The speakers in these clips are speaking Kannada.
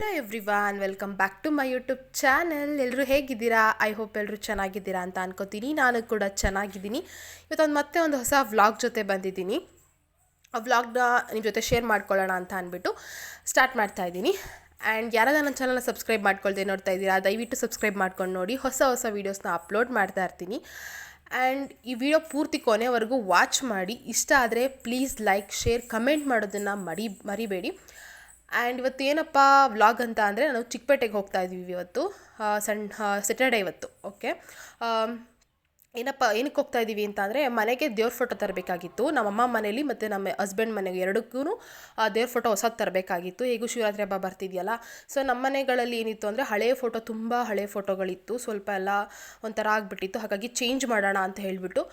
Hello every welcome back to my YouTube channel ಎಲ್ಲರೂ ಹೇಗಿದ್ದೀರಾ? ಐ ಹೋಪ್ ಎಲ್ಲರೂ ಚೆನ್ನಾಗಿದ್ದೀರಾ ಅಂತ ಅನ್ಕೋತೀನಿ. ನಾನು ಕೂಡ ಚೆನ್ನಾಗಿದ್ದೀನಿ. ಇವತ್ತೊಂದು ಮತ್ತೆ ಒಂದು ಹೊಸ ವ್ಲಾಗ್ ಜೊತೆ ಬಂದಿದ್ದೀನಿ. ಆ ವ್ಲಾಗ್ನ ನಿಮ್ಮ ಜೊತೆ ಶೇರ್ ಮಾಡ್ಕೊಳ್ಳೋಣ ಅಂತ ಅಂದ್ಬಿಟ್ಟು ಸ್ಟಾರ್ಟ್ ಮಾಡ್ತಾ ಇದ್ದೀನಿ. ಆ್ಯಂಡ್ ಯಾರಾದ್ರೂ ನನ್ನ ಚಾನಲ್ನ ಸಬ್ಸ್ಕ್ರೈಬ್ ಮಾಡ್ಕೊಳ್ದೆ ನೋಡ್ತಾ ಇದ್ದೀರಾ, ದಯವಿಟ್ಟು ಸಬ್ಸ್ಕ್ರೈಬ್ ಮಾಡ್ಕೊಂಡು ನೋಡಿ. ಹೊಸ ಹೊಸ ವೀಡಿಯೋಸ್ನ ಅಪ್ಲೋಡ್ ಮಾಡ್ತಾ ಇರ್ತೀನಿ. ಆ್ಯಂಡ್ ಈ ವಿಡಿಯೋ ಪೂರ್ತಿ ಕೊನೆವರೆಗೂ ವಾಚ್ ಮಾಡಿ. ಇಷ್ಟ ಆದರೆ ಪ್ಲೀಸ್ ಲೈಕ್ ಶೇರ್ ಕಮೆಂಟ್ ಮಾಡೋದನ್ನು ಮರಿ, ಮರಿಬೇಡಿ. ಆ್ಯಂಡ್ ಇವತ್ತು ಏನಪ್ಪ ವ್ಲಾಗ್ ಅಂತ ಅಂದರೆ ನಾವು ಚಿಕ್ಕಪೇಟೆಗೆ ಹೋಗ್ತಾ ಇದ್ದೀವಿ ಇವತ್ತು ಸಣ್ಣ ಸ್ಯಾಟರ್ಡೇ ಇವತ್ತು ಓಕೆ ಏನಪ್ಪ, ಏನಕ್ಕೆ ಹೋಗ್ತಾ ಇದ್ದೀವಿ ಅಂತ ಅಂದರೆ ಮನೆಗೆ ದೇವ್ರ ಫೋಟೋ ತರಬೇಕಾಗಿತ್ತು. ನಮ್ಮಮ್ಮ ಮನೇಲಿ ಮತ್ತು ನಮ್ಮ ಹಸ್ಬೆಂಡ್ ಮನೆಗೆ ಎರಡಕ್ಕೂ ದೇವ್ರ ಫೋಟೋ ಹೊಸದು ತರಬೇಕಾಗಿತ್ತು. ಹೇಗೂ ಶಿವರಾತ್ರಿ ಹಬ್ಬ ಬರ್ತಿದೆಯಲ್ಲ? ಸೊ ನಮ್ಮ ಮನೆಗಳಲ್ಲಿ ಏನಿತ್ತು ಅಂದರೆ ಹಳೆಯ ಫೋಟೋ ತುಂಬ ಹಳೆಯ ಫೋಟೋಗಳಿತ್ತು ಸ್ವಲ್ಪ ಎಲ್ಲ ಒಂಥರ ಆಗಿಬಿಟ್ಟಿತ್ತು. ಹಾಗಾಗಿ ಚೇಂಜ್ ಮಾಡೋಣ ಅಂತ ಹೇಳಿಬಿಟ್ಟು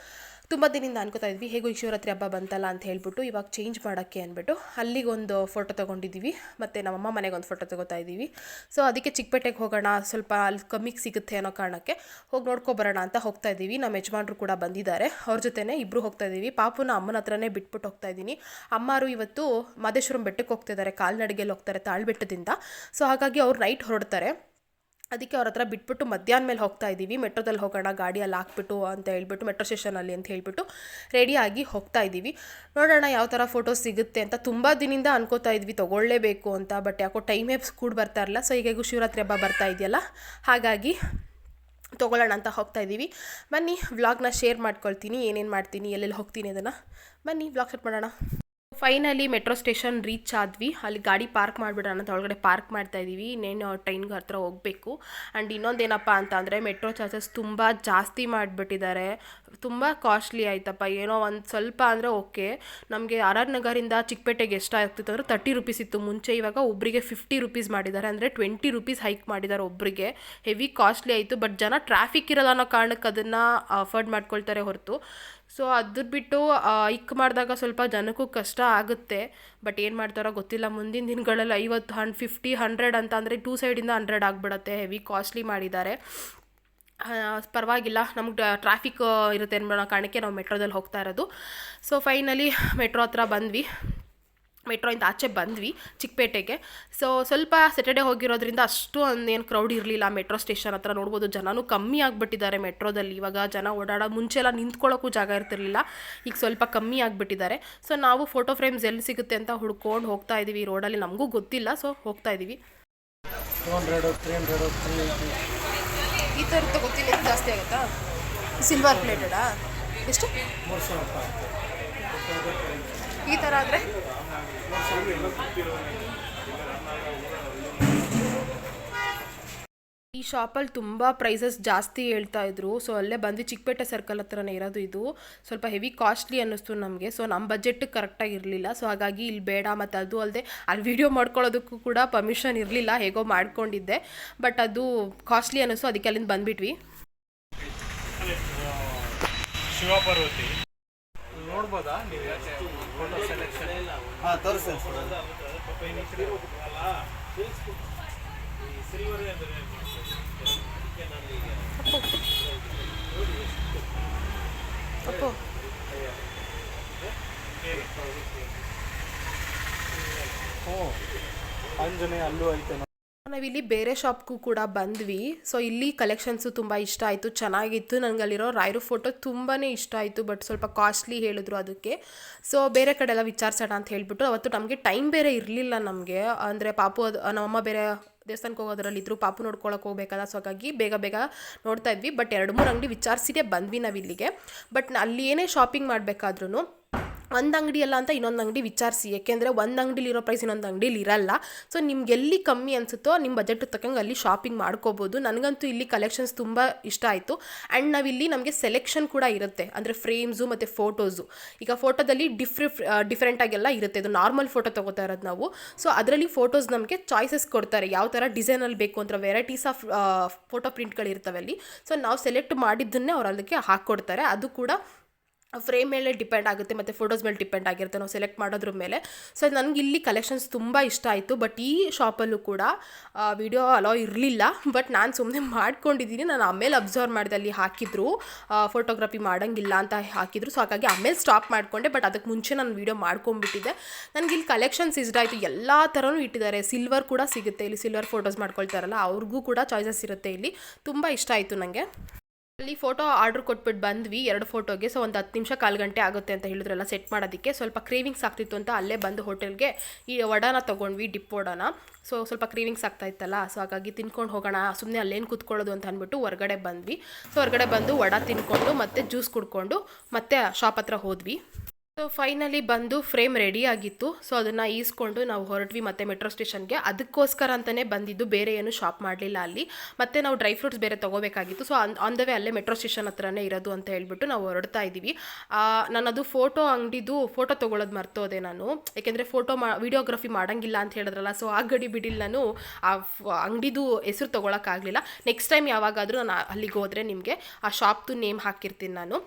ತುಂಬ ದಿನದಿಂದ ಅನ್ಕೋತಾ ಇದ್ವಿ, ಹೇಗೂ ಈ ಶಿವರಾತ್ರಿ ಹಬ್ಬ ಬಂತಲ್ಲ ಅಂತ ಹೇಳ್ಬಿಟ್ಟು ಇವಾಗ ಚೇಂಜ್ ಮಾಡೋಕ್ಕೆ ಅಂದ್ಬಿಟ್ಟು ಅಲ್ಲಿಗೊಂದು ಫೋಟೋ ತೊಗೊಂಡಿದ್ದೀವಿ, ಮತ್ತು ನಮ್ಮಮ್ಮ ಮನೆಗೆ ಒಂದು ಫೋಟೋ ತೊಗೋತಾ ಇದ್ದೀವಿ. ಸೊ ಅದಕ್ಕೆ ಚಿಕ್ಕಪೇಟೆಗೆ ಹೋಗೋಣ, ಸ್ವಲ್ಪ ಅಲ್ಲಿ ಕಮ್ಮಿಗೆ ಸಿಗುತ್ತೆ ಅನ್ನೋ ಕಾರಣಕ್ಕೆ ಹೋಗಿ ನೋಡ್ಕೊಬರೋಣ ಅಂತ ಹೋಗ್ತಾ ಇದ್ದೀವಿ. ನಮ್ಮ ಯಜಮಾನ್ರು ಕೂಡ ಬಂದಿದ್ದಾರೆ. ಅವ್ರ ಜೊತೆನೇ ಇಬ್ಬರು ಹೋಗ್ತಾ ಇದ್ದೀವಿ. ಪಾಪುನ ಅಮ್ಮನ ಹತ್ರನೇ ಬಿಟ್ಬಿಟ್ಟು ಹೋಗ್ತಾ ಇದ್ದೀನಿ. ಅಮ್ಮಾರು ಇವತ್ತು ಮಾದೇಶ್ವರಂ ಬೆಟ್ಟಕ್ಕೆ ಹೋಗ್ತಿದ್ದಾರೆ ಕಾಲ್ನಡಿಗೆಯಲ್ಲಿ ಹೋಗ್ತಾರೆ ತಾಳ್ಬೆಟ್ಟದಿಂದ. ಸೊ ಹಾಗಾಗಿ ಅವ್ರು ನೈಟ್ ಹೊರಡ್ತಾರೆ. ಅದಕ್ಕೆ ಅವ್ರ ಹತ್ರ ಬಿಟ್ಬಿಟ್ಟು ಮಧ್ಯಾಹ್ನ ಮೇಲೆ ಹೋಗ್ತಾ ಇದ್ದೀವಿ. ಮೆಟ್ರೋದಲ್ಲಿ ಹೋಗೋಣ, ಗಾಡಿಯಲ್ಲಿ ಹಾಕ್ಬಿಟ್ಟು ಅಂತ ಹೇಳ್ಬಿಟ್ಟು, ಮೆಟ್ರೋ ಸ್ಟೇಷನಲ್ಲಿ ಅಂತ ಹೇಳ್ಬಿಟ್ಟು ರೆಡಿಯಾಗಿ ಹೋಗ್ತಾ ಇದ್ದೀವಿ. ನೋಡೋಣ ಯಾವ ಥರ ಫೋಟೋಸ್ ಸಿಗುತ್ತೆ ಅಂತ ತುಂಬ ದಿನದಿಂದ ಅನ್ಕೋತಾ ಇದ್ವಿ. ತೊಗೊಳ್ಳೇಬೇಕು ಅಂತ ಬಟ್ ಯಾಕೋ ಟೈಮೇ ಕೂಡ ಬರ್ತಾ ಇರಲ್ಲ. ಸೊ ಈಗ ಶಿವರಾತ್ರಿ ಹಬ್ಬ ಬರ್ತಾ ಇದೆಯಲ್ಲ? ಹಾಗಾಗಿ ತೊಗೊಳ್ಳೋಣ ಅಂತ ಹೋಗ್ತಾ ಇದ್ದೀವಿ. ಬನ್ನಿ ವ್ಲಾಗ್ನ ಶೇರ್ ಮಾಡ್ಕೊಳ್ತೀನಿ. ಏನೇನು ಮಾಡ್ತೀನಿ, ಎಲ್ಲೆಲ್ಲಿ ಹೋಗ್ತೀನಿ ಅದನ್ನು ಬನ್ನಿ ವ್ಲಾಗ್ ಸೆಟ್ ಮಾಡೋಣ. ಫೈನಲಿ ಮೆಟ್ರೋ ಸ್ಟೇಷನ್ ರೀಚ್ ಆದ್ವಿ. ಅಲ್ಲಿ ಗಾಡಿ ಪಾರ್ಕ್ ಮಾಡಿಬಿಡೋಣ ಅಂತ ಒಳಗಡೆ ಪಾರ್ಕ್ ಮಾಡ್ತಾ ಇದ್ದೀವಿ ಇನ್ನೇನು ಟ್ರೈನ್ಗೆ ಹತ್ರ ಹೋಗಬೇಕು. ಆ್ಯಂಡ್ ಇನ್ನೊಂದೇನಪ್ಪ ಅಂತ ಅಂದರೆ ಮೆಟ್ರೋ ಚಾರ್ಜಸ್ ತುಂಬ ಜಾಸ್ತಿ ಮಾಡಿಬಿಟ್ಟಿದ್ದಾರೆ. ತುಂಬ ಕಾಸ್ಟ್ಲಿ ಆಯ್ತಪ್ಪ. ಏನೋ ಒಂದು ಸ್ವಲ್ಪ ಅಂದರೆ ಓಕೆ. ನಮಗೆ ಆರ್ ಆರ್ ನಗರಿಂದ ಚಿಕ್ಕಪೇಟೆಗೆ ಎಷ್ಟಾಗ್ತಿತ್ತು ಅಂದರೆ ತರ್ಟಿ ರುಪೀಸ್ ಇತ್ತು. ಮುಂಚೆ ಇವಾಗ ಒಬ್ಬರಿಗೆ ಫಿಫ್ಟಿ ರುಪೀಸ್ ಮಾಡಿದ್ದಾರೆ. ಅಂದರೆ ಟ್ವೆಂಟಿ ರುಪೀಸ್ ಹೈಕ್ ಮಾಡಿದ್ದಾರೆ ಒಬ್ಬರಿಗೆ ಹೆವಿ ಕಾಸ್ಟ್ಲಿ ಆಯಿತು. ಬಟ್ ಜನ ಟ್ರಾಫಿಕ್ ಇರಲ್ಲ ಅನ್ನೋ ಕಾರಣಕ್ಕೆ ಅದನ್ನು ಅಫೋರ್ಡ್ ಮಾಡ್ಕೊಳ್ತಾರೆ ಹೊರತು. ಸೊ ಅದು ಬಿಟ್ಟು ಇಕ್ ಮಾಡಿದಾಗ ಸ್ವಲ್ಪ ಜನಕ್ಕೂ ಕಷ್ಟ ಆಗುತ್ತೆ. ಬಟ್ ಏನು ಮಾಡ್ತಾರೋ ಗೊತ್ತಿಲ್ಲ. ಮುಂದಿನ ದಿನಗಳಲ್ಲಿ ಐವತ್ತು, ಹನ್, ಫಿಫ್ಟಿ, ಹಂಡ್ರೆಡ್ ಅಂತ ಅಂದರೆ ಟೂ ಸೈಡಿಂದ ಹಂಡ್ರೆಡ್ ಆಗಿಬಿಡತ್ತೆ. ಹೆವಿ ಕಾಸ್ಟ್ಲಿ ಮಾಡಿದ್ದಾರೆ. ಪರವಾಗಿಲ್ಲ. ನಮ್ಗೆ ಟ್ರಾಫಿಕ್ ಇರುತ್ತೆ ಅನ್ನೋ ಕಾರಣಕ್ಕೆ ನಾವು ಮೆಟ್ರೋದಲ್ಲಿ ಹೋಗ್ತಾ ಇರೋದು. ಸೊ ಫೈನಲಿ ಮೆಟ್ರೋ ಹತ್ರ ಬಂದ್ವಿ. ಮೆಟ್ರೋಯಿಂದ ಆಚೆ ಬಂದ್ವಿ ಚಿಕ್ಕಪೇಟೆಗೆ. ಸೊ ಸ್ವಲ್ಪ ಸ್ಯಾಟರ್ಡೆ ಹೋಗಿರೋದ್ರಿಂದ ಅಷ್ಟು ಒಂದೇನು ಕ್ರೌಡ್ ಇರಲಿಲ್ಲ. ಮೆಟ್ರೋ ಸ್ಟೇಷನ್ ಹತ್ರ ನೋಡ್ಬೋದು ಜನನೂ ಕಮ್ಮಿ ಆಗಿಬಿಟ್ಟಿದ್ದಾರೆ ಮೆಟ್ರೋದಲ್ಲಿ. ಇವಾಗ ಜನ ಓಡಾಡೋ ಮುಂಚೆ ಎಲ್ಲ ನಿಂತ್ಕೊಳ್ಳೋಕ್ಕೂ ಜಾಗ ಇರ್ತಿರ್ಲಿಲ್ಲ. ಈಗ ಸ್ವಲ್ಪ ಕಮ್ಮಿ ಆಗಿಬಿಟ್ಟಿದ್ದಾರೆ. ಸೊ ನಾವು ಫೋಟೋ ಫ್ರೇಮ್ಸ್ ಎಲ್ಲಿ ಸಿಗುತ್ತೆ ಅಂತ ಹುಡ್ಕೊಂಡು ಹೋಗ್ತಾ ಇದ್ದೀವಿ ಈ ರೋಡಲ್ಲಿ ನಮಗೂ ಗೊತ್ತಿಲ್ಲ. ಸೊ ಹೋಗ್ತಾ ಇದ್ದೀವಿ ಈ ಥರದ್ದು ಗೊತ್ತಿಲ್ಲ. ಜಾಸ್ತಿ ಆಗುತ್ತಾ? ಸಿಲ್ವರ್ ಪ್ಲೇಟೆಡಾ ಎಷ್ಟು? ಈ ಥರ ಆದರೆ? ಈ ಶಾಪಲ್ಲಿ ತುಂಬ ಪ್ರೈಸಸ್ ಜಾಸ್ತಿ ಹೇಳ್ತಾ ಇದ್ರು. ಸೊ ಅಲ್ಲೇ ಬಂದು ಚಿಕ್ಕಪೇಟೆ ಸರ್ಕಲ್ ಹತ್ರನೇ ಇರೋದು ಇದು. ಸ್ವಲ್ಪ ಹೆವಿ ಕಾಸ್ಟ್ಲಿ ಅನ್ನಿಸ್ತು ನಮಗೆ. ಸೊ ನಮ್ಮ ಬಜೆಟ್ ಕರೆಕ್ಟಾಗಿ ಇರಲಿಲ್ಲ. ಸೊ ಹಾಗಾಗಿ ಇಲ್ಲಿ ಬೇಡ ಮತ್ತು ಅದು ಅಲ್ಲದೆ ಅಲ್ಲಿ ವಿಡಿಯೋ ಮಾಡ್ಕೊಳ್ಳೋದಕ್ಕೂ ಕೂಡ ಪರ್ಮಿಷನ್ ಇರಲಿಲ್ಲ. ಹೇಗೋ ಮಾಡ್ಕೊಂಡಿದ್ದೆ. ಬಟ್ ಅದು ಕಾಸ್ಟ್ಲಿ ಅನ್ನಿಸ್ತು. ಅದಕ್ಕೆ ಅಲ್ಲಿಂದ ಬಂದ್ಬಿಟ್ವಿ. ಶಿವಪಾರ್ವತಿ. ನೋಡ್ಬೋದಾ? ನೀವು ಹಾಂ ತೋರಿಸ್ತೇನೆ ಸರ್. ಅಪ್ಪು. ಹ್ಞೂ ಅಂಜನೇ ಅಲ್ಲೂ ಐತೆ. ನಾವಿಲ್ಲಿ ಬೇರೆ ಶಾಪ್ಗೂ ಕೂಡ ಬಂದ್ವಿ. ಸೊ ಇಲ್ಲಿ ಕಲೆಕ್ಷನ್ಸು ತುಂಬ ಇಷ್ಟ ಆಯಿತು, ಚೆನ್ನಾಗಿತ್ತು. ನನಗಲ್ಲಿರೋ ರಾಯರು ಫೋಟೋ ತುಂಬಾ ಇಷ್ಟ ಆಯಿತು ಬಟ್ ಸ್ವಲ್ಪ ಕಾಸ್ಟ್ಲಿ ಹೇಳಿದ್ರು ಅದಕ್ಕೆ. ಸೊ ಬೇರೆ ಕಡೆ ಎಲ್ಲ ವಿಚಾರಿಸೋಣ ಅಂತ ಹೇಳಿಬಿಟ್ಟು, ಅವತ್ತು ನಮಗೆ ಟೈಮ್ ಬೇರೆ ಇರಲಿಲ್ಲ ನಮಗೆ. ಅಂದರೆ ಪಾಪು ಅದು ನಮ್ಮಮ್ಮ ಬೇರೆ ದೇವಸ್ಥಾನಕ್ಕೆ ಹೋಗೋದ್ರಲ್ಲಿ ಇದ್ರು ಪಾಪು ನೋಡ್ಕೊಳಕ್ಕೆ ಹೋಗ್ಬೇಕಲ್ಲ ಸೊ ಹಾಗಾಗಿ ಬೇಗ ಬೇಗ ನೋಡ್ತಾ ಇದ್ವಿ. ಬಟ್ ಎರಡು ಮೂರು ಅಂಗಡಿ ವಿಚಾರಿಸಿದೆ ಬಂದ್ವಿ ನಾವು ಇಲ್ಲಿಗೆ ಬಟ್ ಅಲ್ಲಿ ಏನೇ ಶಾಪಿಂಗ್ ಮಾಡಬೇಕಾದ್ರೂ ಒಂದು ಅಂಗಡಿ ಅಲ್ಲ ಅಂತ ಇನ್ನೊಂದು ಅಂಗಡಿ ವಿಚಾರಿಸಿ, ಯಾಕೆಂದರೆ ಒಂದು ಅಂಗಡಿಲಿ ಇರೋ ಪ್ರೈಸ್ ಇನ್ನೊಂದು ಅಂಗಡಿಲಿ ಇರಲ್ಲ. ಸೊ ನಿಮ್ಗೆ ಎಲ್ಲಿ ಕಮ್ಮಿ ಅನಿಸುತ್ತೋ ನಿಮ್ಮ ಬಜೆಟ್ ತಕ್ಕಂಗೆ ಅಲ್ಲಿ ಶಾಪಿಂಗ್ ಮಾಡ್ಕೋಬೋದು. ನನಗಂತೂ ಇಲ್ಲಿ ಕಲೆಕ್ಷನ್ಸ್ ತುಂಬ ಇಷ್ಟ ಆಯಿತು. ಆ್ಯಂಡ್ ನಾವಿಲ್ಲಿ ನಮಗೆ ಸೆಲೆಕ್ಷನ್ ಕೂಡ ಇರುತ್ತೆ. ಅಂದರೆ ಫ್ರೇಮ್ಸು ಮತ್ತು ಫೋಟೋಸು ಈಗ ಫೋಟೋದಲ್ಲಿ ಡಿಫ್ರಿ ಡಿಫ್ರೆಂಟಾಗೆಲ್ಲ ಇರುತ್ತೆ. ಇದು ನಾರ್ಮಲ್ ಫೋಟೋ ತೊಗೋತಾ ಇರೋದು ನಾವು. ಸೊ ಅದರಲ್ಲಿ ಫೋಟೋಸ್ ನಮಗೆ ಚಾಯ್ಸಸ್ ಕೊಡ್ತಾರೆ. ಯಾವ ಥರ ಡಿಸೈನಲ್ಲಿ ಬೇಕು ಅಂತ ವೆರೈಟೀಸ್ ಆಫ್ ಫೋಟೋ ಪ್ರಿಂಟ್ಗಳಿರ್ತವೆ ಅಲ್ಲಿ. ಸೊ ನಾವು ಸೆಲೆಕ್ಟ್ ಮಾಡಿದ್ದನ್ನೇ ಅವ್ರು ಅದಕ್ಕೆ ಹಾಕ್ಕೊಡ್ತಾರೆ ಅದು ಕೂಡ ಫ್ರೇಮ್ ಮೇಲೆ ಡಿಪೆಂಡ್ ಆಗುತ್ತೆ, ಮತ್ತು ಫೋಟೋಸ್ ಮೇಲೆ ಡಿಪೆಂಡ್ ಆಗಿರುತ್ತೆ ನಾವು ಸೆಲೆಕ್ಟ್ ಮಾಡೋದ್ರ ಮೇಲೆ. ಸೊ ನನಗೆ ಇಲ್ಲಿ ಕಲೆಕ್ಷನ್ಸ್ ತುಂಬ ಇಷ್ಟ ಆಯಿತು, ಬಟ್ ಈ ಶಾಪಲ್ಲೂ ಕೂಡ ವಿಡಿಯೋ ಅಲೋ ಇರಲಿಲ್ಲ. ಬಟ್ ನಾನು ಸುಮ್ಮನೆ ಮಾಡ್ಕೊಂಡಿದ್ದೀನಿ, ನಾನು ಆಮೇಲೆ ಅಬ್ಸರ್ವ್ ಮಾಡಿದೆ ಅಲ್ಲಿ ಹಾಕಿದ್ರು. ಫೋಟೋಗ್ರಫಿ ಮಾಡೋಂಗಿಲ್ಲ ಅಂತ ಹಾಕಿದ್ರು. ಸೊ ಹಾಗಾಗಿ ಆಮೇಲೆ ಸ್ಟಾಪ್ ಮಾಡಿಕೊಂಡೆ, ಬಟ್ ಅದಕ್ಕೆ ಮುಂಚೆ ನಾನು ವೀಡಿಯೋ ಮಾಡ್ಕೊಂಡ್ಬಿಟ್ಟಿದ್ದೆ ನನಗೆ ಇಲ್ಲಿ ಕಲೆಕ್ಷನ್ಸ್ ಇಷ್ಟ ಆಯಿತು. ಎಲ್ಲ ಥರನೂ ಇಟ್ಟಿದ್ದಾರೆ. ಸಿಲ್ವರ್ ಕೂಡ ಸಿಗುತ್ತೆ, ಇಲ್ಲಿ ಸಿಲ್ವರ್ ಫೋಟೋಸ್ ಮಾಡ್ಕೊಳ್ತಾರಲ್ಲ, ಅವ್ರಿಗೂ ಕೂಡ ಚಾಯ್ಸಸ್ ಇರುತ್ತೆ ಇಲ್ಲಿ. ತುಂಬ ಇಷ್ಟ ಆಯಿತು ನನಗೆ ಅಲ್ಲಿ ಫೋಟೋ ಆರ್ಡ್ರ್ ಕೊಟ್ಬಿಟ್ಟು ಬಂದ್ವಿ, ಎರಡು ಫೋಟೋಗೆ ಸೊ ಒಂದು ಹತ್ತು ನಿಮಿಷ ಕಾಲು ಗಂಟೆ ಆಗುತ್ತೆ ಅಂತ ಹೇಳಿದ್ರಲ್ಲ ಸೆಟ್ ಮಾಡೋದಕ್ಕೆ. ಸ್ವಲ್ಪ ಕ್ರೇವಿಂಗ್ಸ್ ಆಗ್ತಿತ್ತು ಅಂತ ಅಲ್ಲೇ ಬಂದು ಹೋಟೆಲ್ಗೆ ಈ ವಡಾನ ತೊಗೊಂಡ್ವಿ ಡಿಪ್ ವಡಾನ. ಸೊ ಸ್ವಲ್ಪ ಕ್ರೇವಿಂಗ್ಸ್ ಆಗ್ತಾ ಇತ್ತಲ್ಲ ಸೊ ಹಾಗಾಗಿ ತಿನ್ಕೊಂಡು ಹೋಗೋಣ ಸುಮ್ಮನೆ ಅಲ್ಲೇನು ಕೂತ್ಕೊಳ್ಳೋದು ಅಂತ ಅಂದ್ಬಿಟ್ಟು ಹೊರಗಡೆ ಬಂದ್ವಿ. ಸೊ ಹೊರಗಡೆ ಬಂದು ವಡ ತಿನ್ಕೊಂಡು ಮತ್ತೆ ಜ್ಯೂಸ್ ಕುಡ್ಕೊಂಡು ಮತ್ತೆ ಶಾಪ್ ಹತ್ರ ಹೋದ್ವಿ. ಸೊ ಫೈನಲಿ ಬಂದು ಫ್ರೇಮ್ ರೆಡಿ ಆಗಿತ್ತು. ಸೊ ಅದನ್ನು ಈಸ್ಕೊಂಡು ನಾವು ಹೊರಟ್ವಿ ಮತ್ತೆ ಮೆಟ್ರೋ ಸ್ಟೇಷನ್ಗೆ ಅದಕ್ಕೋಸ್ಕರ ಅಂತಲೇ ಬಂದಿದ್ದು ಬೇರೆ ಏನು ಶಾಪ್ ಮಾಡಲಿಲ್ಲ ಅಲ್ಲಿ. ಮತ್ತೆ ನಾವು ಡ್ರೈ ಫ್ರೂಟ್ಸ್ ಬೇರೆ ತೊಗೋಬೇಕಾಗಿತ್ತು. ಸೊ ಆನ್ ದ ವೇ ಅಲ್ಲೇ ಮೆಟ್ರೋ ಸ್ಟೇಷನ್ ಹತ್ರನೇ ಇರೋದು ಅಂತ ಹೇಳ್ಬಿಟ್ಟು ನಾವು ಹೊರಡ್ತಾ ಇದ್ದೀವಿ. ನಾನು ಅದು ಫೋಟೋ ಅಂಗಡಿದು ಫೋಟೋ ತೊಗೊಳೋದು ಮರ್ತೋದೆ ನಾನು. ಯಾಕೆಂದರೆ ಫೋಟೋ ಮಾ ವಿಡಿಯೋಗ್ರಫಿ ಮಾಡೋಂಗಿಲ್ಲ ಅಂತ ಹೇಳಿದ್ರಲ್ಲ. ಸೊ ಆ ಗಡಿ ಬಿಡಿಲ್ ನಾನು ಆ ಅಂಗಡಿದು ಹೆಸರು ತೊಗೊಳಕ್ಕಾಗಲಿಲ್ಲ. ನೆಕ್ಸ್ಟ್ ಟೈಮ್ ಯಾವಾಗಾದರೂ ನಾನು ಅಲ್ಲಿಗೆ ಹೋದರೆ ನಿಮಗೆ ಆ ಶಾಪ್ದು ನೇಮ್ ಹಾಕಿರ್ತೀನಿ ನಾನು.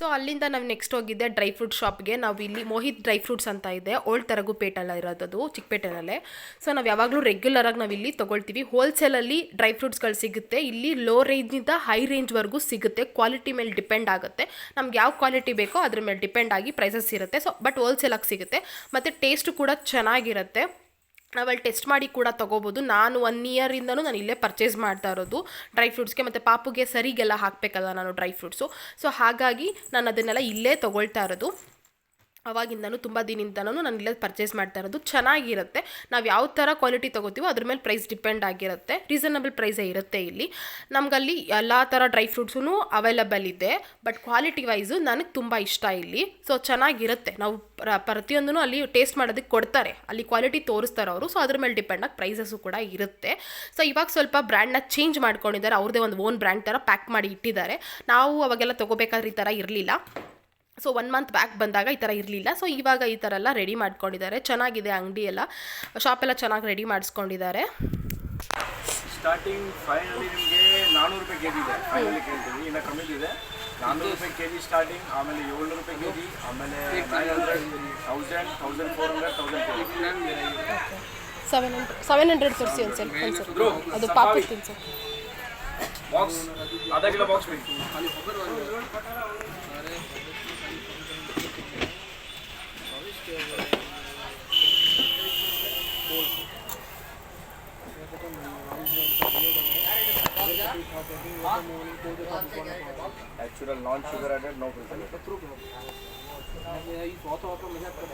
ಸೊ ಅಲ್ಲಿಂದ ನಾವು ನೆಕ್ಸ್ಟ್ ಹೋಗಿದ್ದೆ ಡ್ರೈ ಫ್ರೂಟ್ ಶಾಪ್ಗೆ ನಾವು ಇಲ್ಲಿ ಮೋಹಿತ್ ಡ್ರೈ ಫ್ರೂಟ್ಸ್ ಅಂತ ಇದೆ. ಓಲ್ಡ್ ತರಗುಪೇಟೆಲ್ಲ ಇರೋದು ಚಿಕ್ಕಪೇಟೆನಲ್ಲೇ. ಸೊ ನಾವು ಯಾವಾಗಲೂ ರೆಗ್ಯುಲರಾಗಿ ನಾವು ಇಲ್ಲಿ ತೊಗೊಳ್ತೀವಿ. ಹೋಲ್ಸೇಲಲ್ಲಿ ಡ್ರೈ ಫ್ರೂಟ್ಸ್ಗಳು ಸಿಗುತ್ತೆ. ಇಲ್ಲಿ ಲೋ ರೇಂಜಿಂದ ಹೈ ರೇಂಜ್ವರೆಗೂ ಸಿಗುತ್ತೆ. ಕ್ವಾಲಿಟಿ ಮೇಲೆ ಡಿಪೆಂಡ್ ಆಗುತ್ತೆ. ನಮ್ಗೆ ಯಾವ ಕ್ವಾಲಿಟಿ ಬೇಕೋ ಅದ್ರ ಮೇಲೆ ಡಿಪೆಂಡ್ ಆಗಿ ಪ್ರೈಸಸ್ ಇರುತ್ತೆ. ಸೊ ಬಟ್ ಹೋಲ್ಸೇಲಾಗಿ ಸಿಗುತ್ತೆ. ಮತ್ತು ಟೇಸ್ಟು ಕೂಡ ಚೆನ್ನಾಗಿರುತ್ತೆ. ನಾವಲ್ಲಿ ಟೆಸ್ಟ್ ಮಾಡಿ ಕೂಡ ತೊಗೋಬೋದು. ನಾನು ಒನ್ ಇಯರಿಂದನೂ ನಾನು ಇಲ್ಲೇ ಪರ್ಚೇಸ್ ಮಾಡ್ತಾ ಇರೋದು. ಡ್ರೈ ಫ್ರೂಟ್ಸ್ಗೆ ಮತ್ತು ಪಾಪುಗೆ ಸರಿಗೆಲ್ಲ ಹಾಕಬೇಕಲ್ಲ ನಾನು ಡ್ರೈ ಫ್ರೂಟ್ಸು ಸೊ ಹಾಗಾಗಿ ನಾನು ಅದನ್ನೆಲ್ಲ ಇಲ್ಲೇ ತೊಗೊಳ್ತಾ ಇರೋದು. ಅವಾಗಿಂದನೂ ತುಂಬ ದಿನಿಂದನೂ ನಾನು ಇಲ್ಲೇ ಪರ್ಚೇಸ್ ಮಾಡ್ತಾ ಇರೋದು. ಚೆನ್ನಾಗಿರುತ್ತೆ. ನಾವು ಯಾವ ಥರ ಕ್ವಾಲಿಟಿ ತೊಗೋತೀವೋ ಅದ್ರ ಮೇಲೆ ಪ್ರೈಸ್ ಡಿಪೆಂಡ್ ಆಗಿರುತ್ತೆ. ರೀಸನಬಲ್ ಪ್ರೈಸೇ ಇರುತ್ತೆ ಇಲ್ಲಿ. ನಮಗಲ್ಲಿ ಎಲ್ಲ ಥರ ಡ್ರೈ ಫ್ರೂಟ್ಸೂ ಅವೈಲಬಲ್ ಇದೆ. ಬಟ್ ಕ್ವಾಲಿಟಿ ವೈಸು ನನಗೆ ತುಂಬ ಇಷ್ಟ ಇಲ್ಲಿ. ಸೊ ಚೆನ್ನಾಗಿರುತ್ತೆ. ನಾವು ಪ್ರ ಪ್ರತಿಯೊಂದೂ ಅಲ್ಲಿ ಟೇಸ್ಟ್ ಮಾಡೋದಕ್ಕೆ ಕೊಡ್ತಾರೆ. ಅಲ್ಲಿ ಕ್ವಾಲಿಟಿ ತೋರಿಸ್ತಾರೆ ಅವರು. ಸೊ ಅದ್ರ ಮೇಲೆ ಡಿಪೆಂಡ್ ಆಗಿ ಪ್ರೈಸಸ್ಸು ಕೂಡ ಇರುತ್ತೆ. ಸೊ ಇವಾಗ ಸ್ವಲ್ಪ ಬ್ರ್ಯಾಂಡ್ನ ಚೇಂಜ್ ಮಾಡ್ಕೊಂಡಿದ್ದಾರೆ. ಅವ್ರದ್ದೇ ಒಂದು ಓನ್ ಬ್ರ್ಯಾಂಡ್ ಥರ ಪ್ಯಾಕ್ ಮಾಡಿ ಇಟ್ಟಿದ್ದಾರೆ. ನಾವು ಅವಾಗೆಲ್ಲ ತೊಗೋಬೇಕಾದ್ರೆ ಈ ಥರ ಇರಲಿಲ್ಲ. ಸೊ ಒನ್ ಮಂತ್ ಬ್ಯಾಕ್ ಬಂದಾಗ ಈ ಥರ ಇರಲಿಲ್ಲ. ಸೊ ಇವಾಗ ಈ ಥರ ಎಲ್ಲ ರೆಡಿ ಮಾಡ್ಕೊಂಡಿದ್ದಾರೆ. ಚೆನ್ನಾಗಿದೆ ಅಂಗಡಿ ಎಲ್ಲ. ಶಾಪೆಲ್ಲ ಚೆನ್ನಾಗಿ ರೆಡಿ ಮಾಡಿಸ್ಕೊಂಡಿದ್ದಾರೆ. ಸ್ಟಾರ್ಟಿಂಗ್ ಫೈನಲಿ ನಿಮಗೆ ನಾನ್ನೂರು ರೂಪಾಯಿ ಕೆ ಜಿ ಇದೆ. ಫೈನಲಿ ಕೇಳ್ತೀವಿ ಇನ್ನು ಇದೆ. ನಾನ್ನೂರು ರೂಪಾಯಿ ಕೆ ಜಿ ಸ್ಟಾರ್ಟಿಂಗ್ ಆಮೇಲೆ ಏಳ್ನೂರು ರೂಪಾಯಿ ಕೆ ಜಿ ಆಮೇಲೆ nine hundred thousand thousand four hundred thousand seven hundred seven hundred ತೋರಿಸಿ ಒಂದು ಸಲ ಒಂದ್ಸಲ ಅದು ಪಾಪ ಸರ್ ಬಾಕ್ಸ್ ಆಧಾ ಕಿಲೋ ಬಾಕ್ಸ್ ಬೇಕು ನಾನ್ ಶುಗರ್ ಆ್ಯಡೆಡ್ ನೋ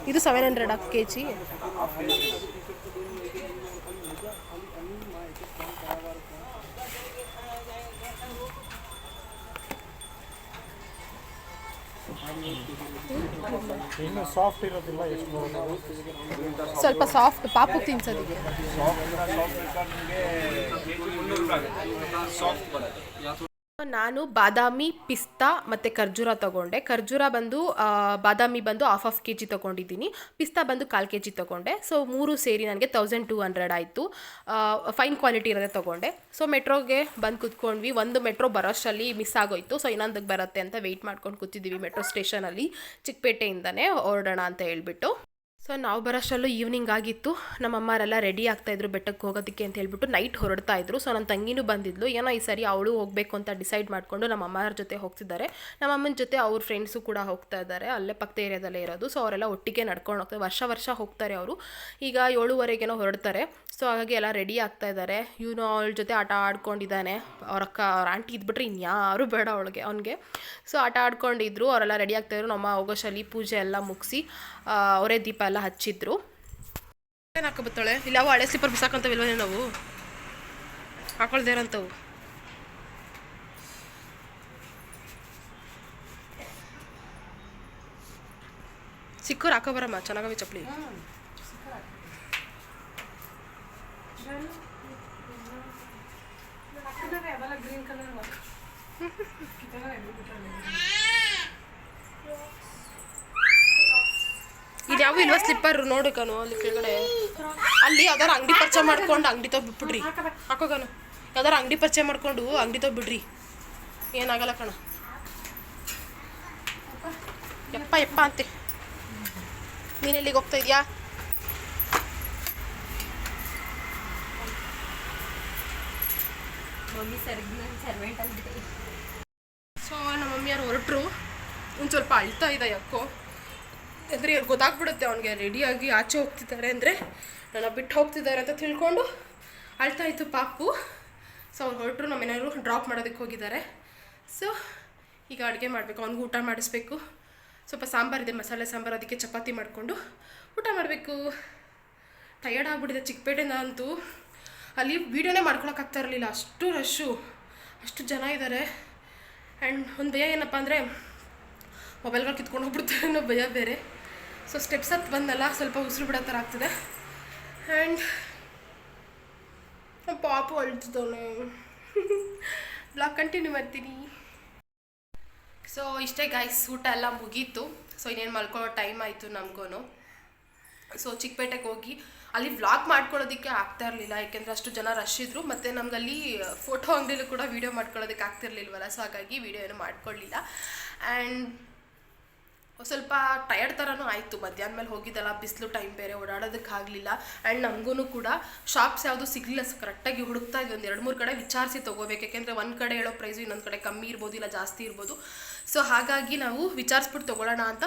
ಇದು ಸೆವೆನ್ ಹಂಡ್ರೆಡ್ ಕೆ ಜಿ ಇನ್ನು ಸಾಫ್ಟ್ ಇರೋದಿಲ್ಲ ಎಷ್ಟು ಬರೋದು ಸ್ವಲ್ಪ ಸಾಫ್ಟ್ ಪಾಪು ತಿನ್ಸೋದಕ್ಕೆ ಸಾಫ್ಟ್ ಸಾಫ್ಟ್ ಬೇಕಾದ್ರೆ ನಿಮಗೆ ಕೆ ಜಿ ಮುನ್ನೂರು ರೂಪಾಯಿ ಆಗುತ್ತೆ ಸಾಫ್ಟ್ ಬರುತ್ತೆ ನಾನು ಬಾದಾಮಿ ಪಿಸ್ತಾ ಮತ್ತು ಖರ್ಜೂರ ತೊಗೊಂಡೆ. ಖರ್ಜೂರ ಬಂದು ಬಾದಾಮಿ ಬಂದು ಹಾಫ್ ಹಾಫ್ ಕೆ ಜಿ ತೊಗೊಂಡಿದ್ದೀನಿ. ಪಿಸ್ತಾ ಬಂದು ಕಾಲು ಕೆ ಜಿ ತೊಗೊಂಡೆ. ಸೊ ಮೂರು ಸೇರಿ ನನಗೆ ತೌಸಂಡ್ ಟೂ ಹಂಡ್ರೆಡ್ ಆಯಿತು. ಫೈನ್ ಕ್ವಾಲಿಟಿ ಇರೋದೇ ತೊಗೊಂಡೆ. ಸೊ ಮೆಟ್ರೋಗೆ ಬಂದು ಕುತ್ಕೊಂಡ್ವಿ. ಒಂದು ಮೆಟ್ರೋ ಬರೋಷ್ಟರಲ್ಲಿ ಮಿಸ್ ಆಗೋಯ್ತು. ಸೊ ಇನ್ನೊಂದಕ್ಕೆ ಬರುತ್ತೆ ಅಂತ ವೆಯ್ಟ್ ಮಾಡ್ಕೊಂಡು ಕೂತಿದ್ದೀವಿ ಮೆಟ್ರೋ ಸ್ಟೇಷನಲ್ಲಿ. ಚಿಕ್ಕಪೇಟೆಯಿಂದನೇ ಹೊರಡೋಣ ಅಂತ ಹೇಳ್ಬಿಟ್ಟು. ಸೊ ನಾವು ಬರೋಷ್ಟರಲ್ಲೂ ಈವ್ನಿಂಗ್ ಆಗಿತ್ತು. ನಮ್ಮ ಅಮ್ಮರೆಲ್ಲ ರೆಡಿ ಆಗ್ತಾಯಿದ್ರು ಬೆಟ್ಟಕ್ಕೆ ಹೋಗೋದಕ್ಕೆ ಅಂತ ಹೇಳ್ಬಿಟ್ಟು ನೈಟ್ ಹೊರಡ್ತಾ ಇದ್ರು. ಸೊ ನನ್ನ ತಂಗಿನೂ ಬಂದಿದ್ಲು. ಏನೋ ಈ ಸರಿ ಅವಳು ಹೋಗಬೇಕು ಅಂತ ಡಿಸೈಡ್ ಮಾಡಿಕೊಂಡು ನಮ್ಮ ಅಮ್ಮರ ಜೊತೆ ಹೋಗ್ತಿದ್ದಾರೆ. ನಮ್ಮ ಅಮ್ಮನ ಜೊತೆ ಅವ್ರ ಫ್ರೆಂಡ್ಸು ಕೂಡ ಹೋಗ್ತಾ ಇದ್ದಾರೆ. ಅಲ್ಲೇ ಪಕ್ಕದ ಏರಿಯಾದಲ್ಲೇ ಇರೋದು. ಸೊ ಅವರೆಲ್ಲ ಒಟ್ಟಿಗೆ ನಡ್ಕೊಂಡು ಹೋಗ್ತಾರೆ. ವರ್ಷ ವರ್ಷ ಹೋಗ್ತಾರೆ ಅವರು. ಈಗ ಏಳುವರೆಗೇನೋ ಹೊರಡ್ತಾರೆ. ಸೊ ಹಾಗಾಗಿ ಎಲ್ಲ ರೆಡಿ ಆಗ್ತಾ ಇದ್ದಾರೆ. ಇವನು ಅವಳ ಜೊತೆ ಆಟ ಆಡ್ಕೊಂಡಿದ್ದಾನೆ. ಅವ್ರ ಅಕ್ಕ, ಅವ್ರ ಆಂಟಿ ಇದ್ಬಿಟ್ರೆ ಇನ್ಯಾರು ಬೇಡ ಅವಳಿಗೆ, ಅವನಿಗೆ. ಸೊ ಆಟ ಆಡ್ಕೊಂಡಿದ್ರು. ಅವರೆಲ್ಲ ರೆಡಿ ಆಗ್ತಾಯಿದ್ರು ನಮ್ಮ ಹೋಗೋಶಲ್ಲಿ ಪೂಜೆ ಎಲ್ಲ ಮುಗಿಸಿ. ಅವರೇ ದೀಪ ಎಲ್ಲ ಹಚ್ಚಿದ್ರು. ಏನು ಹಾಕೋಬತ್ತಾಳೆ ಇಲ್ಲ, ಅವು ಹಳೆ ಸ್ಲೀಪರ್ ಬಿಸಾಕಂತವಿಲ್ವೇ ನಾವು? ಹಾಕೊಳ್ದೇ ಇರೋಂಥವು. ಸಿಕ್ಕೋರು ಹಾಕೋ ಬರಮ್ಮ, ಚೆನ್ನಾಗವೆ ಚಪ್ಪಲಿ. ಇದು ಯಾವ ಇಲ್ವಾ ಸ್ಲಿಪ್ಪರ್ ನೋಡು ಕಣು ಅಲ್ಲಿ ಕೆಳಗಡೆ. ಅಲ್ಲಿ ಯಾವ್ದಾರು ಅಂಗಡಿ ಪರಿಚಯ ಮಾಡ್ಕೊಂಡು ಅಂಗಡಿ ತಗೋ ಬಿಟ್ಬಿಡ್ರಿ ಹಾಕೋ ಯಾವ್ದಾರ ಅಂಗಡಿ ಪರಿಚಯ ಮಾಡ್ಕೊಂಡು ಅಂಗಡಿ ತಗೋ ಬಿಡ್ರಿ ಏನಾಗಲ್ಲ ಕಣ. ಯಪ್ಪ ಯಪ್ಪ ಅಂತೆ. ನೀನು ಎಲ್ಲಿಗೆ ಹೋಗ್ತಾ ಇದೆಯಾ? ಸೊ ನಮ್ಮ ಮಮ್ಮಿಯವ್ರು ಹೊರಟ್ರು. ಒಂದು ಸ್ವಲ್ಪ ಅಳ್ತಾ ಇದೆ ಯಾಕೋ. ಅಂದರೆ ಗೊತ್ತಾಗ್ಬಿಡುತ್ತೆ ಅವನಿಗೆ ರೆಡಿಯಾಗಿ ಆಚೆ ಹೋಗ್ತಿದ್ದಾರೆ ಅಂದರೆ ನನ್ನ ಬಿಟ್ಟು ಹೋಗ್ತಿದ್ದಾರೆ ಅಂತ ತಿಳ್ಕೊಂಡು ಅಳ್ತಾ ಇತ್ತು ಪಾಪು. ಸೊ ಅವ್ರು ಹೊರಟರು ನಮ್ಮೇನಾದ್ರು ಡ್ರಾಪ್ ಮಾಡೋದಕ್ಕೆ ಹೋಗಿದ್ದಾರೆ. ಸೊ ಈಗ ಅಡುಗೆ ಮಾಡಬೇಕು, ಅವ್ನಿಗೆ ಊಟ ಮಾಡಿಸ್ಬೇಕು. ಸ್ವಲ್ಪ ಸಾಂಬಾರಿದೆ ಮಸಾಲೆ ಸಾಂಬಾರು, ಅದಕ್ಕೆ ಚಪಾತಿ ಮಾಡಿಕೊಂಡು ಊಟ ಮಾಡಬೇಕು. ಟಯರ್ಡ್ ಆಗಿಬಿಟ್ಟಿದೆ ಚಿಕ್ಕಪೇಟೆನ ಅಂತೂ. ಅಲ್ಲಿ ವೀಡಿಯೋನೇ ಮಾಡ್ಕೊಳಕ್ಕಾಗ್ತಾ ಇರಲಿಲ್ಲ, ಅಷ್ಟು ರಶ್ಶು ಅಷ್ಟು ಜನ ಇದ್ದಾರೆ ಆ್ಯಂಡ್ ಒಂದು ಭಯ ಏನಪ್ಪ ಅಂದರೆ ಮೊಬೈಲ್ಗಳು ಕಿತ್ಕೊಂಡು ಹೋಗ್ಬಿಡ್ತಾರೆ ಅನ್ನೋ ಭಯ ಬೇರೆ. ಸೊ ಸ್ಟೆಪ್ಸ್ ಹತ್ತು ಬಂದಲ್ಲ, ಸ್ವಲ್ಪ ಉಸಿರು ಬಿಡೋ ಥರ ಆಗ್ತಿದೆ. ಆ್ಯಂಡ್ ಪಾಪು ಅಳ್ತಿದ್ದಾನೆ. ಬ್ಲಾಗ್ ಕಂಟಿನ್ಯೂ ಮಾಡ್ತೀನಿ. ಸೊ ಇಷ್ಟೇ ಗಾಯ್ಸ್ ಊಟ ಎಲ್ಲ ಮುಗೀತು. ಸೊ ಇನ್ನೇನು ಮಲ್ಕೊಳ್ಳೋ ಟೈಮ್ ಆಯಿತು ನಮಗೂ ಸೊ ಚಿಕ್ಕಪೇಟೆಗೆ ಹೋಗಿ, ಅಲ್ಲಿ ವ್ಲಾಗ್ ಮಾಡ್ಕೊಳ್ಳೋದಕ್ಕೆ ಆಗ್ತಾ ಇರಲಿಲ್ಲ. ಯಾಕೆಂದರೆ ಅಷ್ಟು ಜನ ರಶ್ ಇದ್ದರು ಮತ್ತು ನಮ್ಗೆ ಅಲ್ಲಿ ಫೋಟೋ ಅಂಗಡಿಲೂ ಕೂಡ ವೀಡಿಯೋ ಮಾಡ್ಕೊಳ್ಳೋದಕ್ಕೆ ಆಗ್ತಿರ್ಲಿಲ್ವಲ್ಲ. ಸೊ ಹಾಗಾಗಿ ವೀಡಿಯೋ ಏನು ಮಾಡ್ಕೊಳ್ಳಿಲ್ಲ ಆ್ಯಂಡ್ ಸ್ವಲ್ಪ ಟಯರ್ಡ್ ಥರನೂ ಆಯಿತು. ಮಧ್ಯಾಹ್ನ ಮೇಲೆ ಹೋಗಿದ್ದಲ್ಲ, ಬಿಸಿಲು ಟೈಮ್ ಬೇರೆ ಓಡಾಡೋದಕ್ಕಾಗಲಿಲ್ಲ ಆ್ಯಂಡ್ ನಮಗೂ ಕೂಡ ಶಾಪ್ಸ್ ಯಾವುದು ಸಿಗಲಿಲ್ಲ. ಕರೆಕ್ಟಾಗಿ ಹುಡುಕ್ತಾ ಇದ್ವಿ. ಒಂದು ಎರಡು ಮೂರು ಕಡೆ ವಿಚಾರಿಸಿ ತೊಗೋಬೇಕು. ಯಾಕೆಂದರೆ ಒಂದು ಕಡೆ ಹೇಳೋ ಪ್ರೈಸು ಇನ್ನೊಂದು ಕಡೆ ಕಮ್ಮಿ ಇರ್ಬೋದು ಇಲ್ಲ ಜಾಸ್ತಿ ಇರ್ಬೋದು. ಸೊ ಹಾಗಾಗಿ ನಾವು ವಿಚಾರಿಸ್ಬಿಟ್ಟು ತೊಗೊಳ್ಳೋಣ ಅಂತ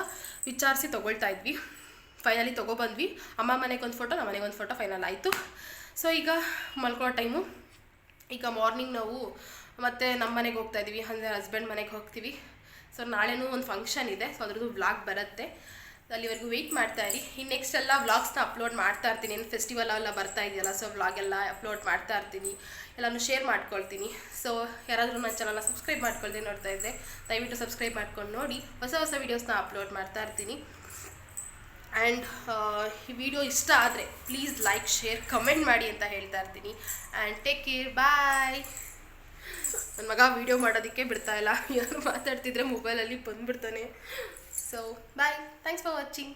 ವಿಚಾರಿಸಿ ತೊಗೊಳ್ತಾ ಇದ್ವಿ. ಫೈನಲಿ ತೊಗೊಬಂದ್ವಿ. ಅಮ್ಮ ಮನೆಗೆ ಒಂದು ಫೋಟೋ ನಮ್ಮ ಮನೆಗೆ ಒಂದು ಫೋಟೋ ಫೈನಲ್ ಆಯಿತು. ಸೊ ಈಗ ಮಲ್ಕೊಳ್ಳೋ ಟೈಮು ಈಗ ಮಾರ್ನಿಂಗ್ ನಾವು ಮತ್ತೆ ನಮ್ಮ ಮನೆಗೆ ಹೋಗ್ತಾ ಇದ್ದೀವಿ. ಅಂದರೆ ಹಸ್ಬೆಂಡ್ ಮನೆಗೆ ಹೋಗ್ತೀವಿ. ಸೊ ನಾಳೆನೂ ಒಂದು ಫಂಕ್ಷನ್ ಇದೆ. ಸೊ ಅದ್ರದ್ದು ವ್ಲಾಗ್ ಬರುತ್ತೆ. ಅಲ್ಲಿವರೆಗೂ ವೆಯ್ಟ್ ಮಾಡ್ತಾ ಇರಿ. ಇನ್ನು ನೆಕ್ಸ್ಟ್ ಎಲ್ಲ ವ್ಲಾಗ್ಸ್ನ ಅಪ್ಲೋಡ್ ಮಾಡ್ತಾ ಇರ್ತೀನಿ. ಏನು ಫೆಸ್ಟಿವಲ್ ಎಲ್ಲ ಬರ್ತಾ ಇದೆಯಲ್ಲ ಸೊ ವ್ಲಾಗ್ ಎಲ್ಲ ಅಪ್ಲೋಡ್ ಮಾಡ್ತಾ ಇರ್ತೀನಿ. ಎಲ್ಲನೂ ಶೇರ್ ಮಾಡ್ಕೊಳ್ತೀನಿ. ಸೊ ಯಾರಾದರೂ ನನ್ನ ಚಾನಲ್ನ ಸಬ್ಸ್ಕ್ರೈಬ್ ಮಾಡ್ಕೊಳ್ತೀನಿ ನೋಡ್ತಾ ಇದ್ದೆ ದಯವಿಟ್ಟು ಸಬ್ಸ್ಕ್ರೈಬ್ ಮಾಡ್ಕೊಂಡು ನೋಡಿ. ಹೊಸ ಹೊಸ ವೀಡಿಯೋಸ್ನ ಅಪ್ಲೋಡ್ ಮಾಡ್ತಾ ಇರ್ತೀನಿ. ಆ್ಯಂಡ್ ಈ ವಿಡಿಯೋ ಇಷ್ಟ ಆದರೆ ಪ್ಲೀಸ್ ಲೈಕ್ ಶೇರ್ ಕಮೆಂಟ್ ಮಾಡಿ ಅಂತ ಹೇಳ್ತಾ ಇರ್ತೀನಿ. ಆ್ಯಂಡ್ ಟೇಕ್ ಕೇರ್ ಬಾಯ್ ನನ್ನ ಮಗ ವೀಡಿಯೋ ಮಾಡೋದಕ್ಕೆ ಬಿಡ್ತಾ ಇಲ್ಲ. ಯಾರು ಮಾತಾಡ್ತಿದ್ರೆ ಮೊಬೈಲಲ್ಲಿ ಬಂದ್ಬಿಡ್ತಾನೆ. So bye thanks for watching